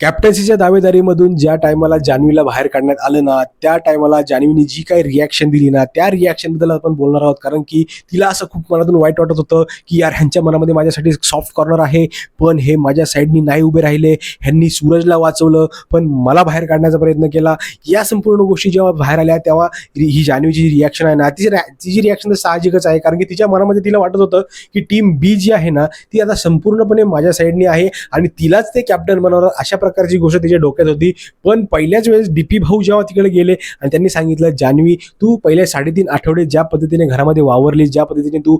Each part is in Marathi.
कॅप्टन्सीच्या दावेदारीमधून ज्या टायमाला जान्हवीला बाहेर काढण्यात आलं ना त्या टायमाला जान्हवीने जी काही रिॲक्शन दिली ना त्या रिॲक्शनबद्दल आपण बोलणार आहोत. कारण की तिला असं खूप मनातून वाईट वाटत होतं की यार ह्यांच्या मनामध्ये माझ्यासाठी सॉफ्ट कॉर्नर आहे पण हे माझ्या साईडनी नाही उभे राहिले ह्यांनी सूरजला वाचवलं पण मला बाहेर काढण्याचा प्रयत्न केला. या संपूर्ण गोष्टी जेव्हा बाहेर आल्या तेव्हा ही जान्हवीची रिॲक्शन आहे ना तिची तिची रिॲक्शन तर साहजिकच आहे. कारण की तिच्या मनामध्ये तिला वाटत होतं की टीम बी जी आहे ना ती आता संपूर्णपणे माझ्या साईडनी आहे आणि तिलाच ते कॅप्टन बनवणार अशा प्रकारची गोष्ट तिच्या डोक्यात होती. पण पहिल्याच वेळेस डीपी भाऊ जेव्हा तिकडे गेले आणि त्यांनी सांगितलं जान्हवी तू पहिले साडेतीन आठवडे ज्या पद्धतीने घरामध्ये वावरली ज्या पद्धतीने तू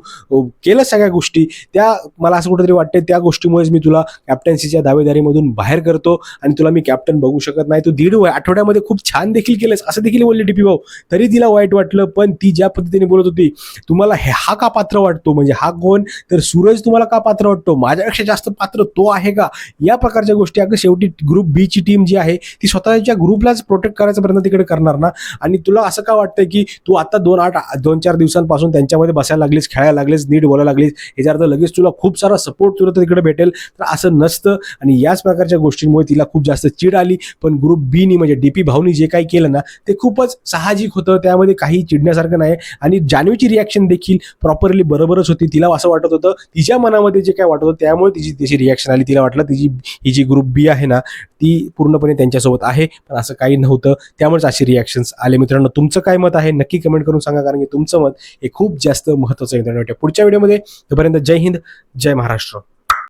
केलं सगळ्या गोष्टी त्या मला असं कुठेतरी वाटते त्या गोष्टीमुळेच मी तुला कॅप्टन्सीच्या दावेदारीमधून बाहेर करतो आणि तुला मी कॅप्टन बघू शकत नाही. तू दीड व- आठवड्यामध्ये खूप छान देखील केलंस असं देखील बोलले डीपी भाऊ. तरी तिला वाईट वाटलं पण ती ज्या पद्धतीने बोलत होती तुम्हाला हे हा का पात्र वाटतो? म्हणजे हा कोण? तर सूरज तुम्हाला का पात्र वाटतो? माझ्यापेक्षा जास्त पात्र तो आहे का? या प्रकारच्या गोष्टी अगं शेवटी ग्रुप बी ची टीम जी आहे ती स्वतःच्या ग्रुपलाच प्रोटेक्ट करायचा प्रयत्न तिकडे करणार ना? आणि तुला असं का वाटतंय की तू आता दोन आठ दोन चार दिवसांपासून त्यांच्यामध्ये बसायला लागलीस खेळायला लागलीस नीट बोलायला लागलीस याच्या अर्थ लगेच तुला खूप सारा सपोर्ट तुला तिकडे भेटेल. तर असं नसतं. आणि याच प्रकारच्या गोष्टींमुळे तिला खूप जास्त चिड आली. पण ग्रुप बीनी म्हणजे डी पी भाऊनी जे काही केलं ना ते खूपच साहजिक होतं. त्यामध्ये काही चिडण्यासारखं नाही. आणि जान्हवीची रिॲक्शन देखील प्रॉपरली बरोबरच होती. तिला असं वाटत होतं तिच्या मनामध्ये जे काय वाटत होतं त्यामुळे तिची तिची रिॲक्शन आली. तिला वाटलं तिची ही जी ग्रुप बी आहे ना ती पूर्णपणे त्यांच्यासोबत आहे पण असं काही नव्हतं. त्यामुळेच अशी रिॲक्शन्स आले. मित्रांनो तुमचं काय मत आहे? नक्की कमेंट करून सांगा कारण की तुमचं मत हे खूप जास्त महत्त्वाचं आहे मित्रांनो. पुढच्या व्हिडिओमध्ये तोपर्यंत जय हिंद जय महाराष्ट्र.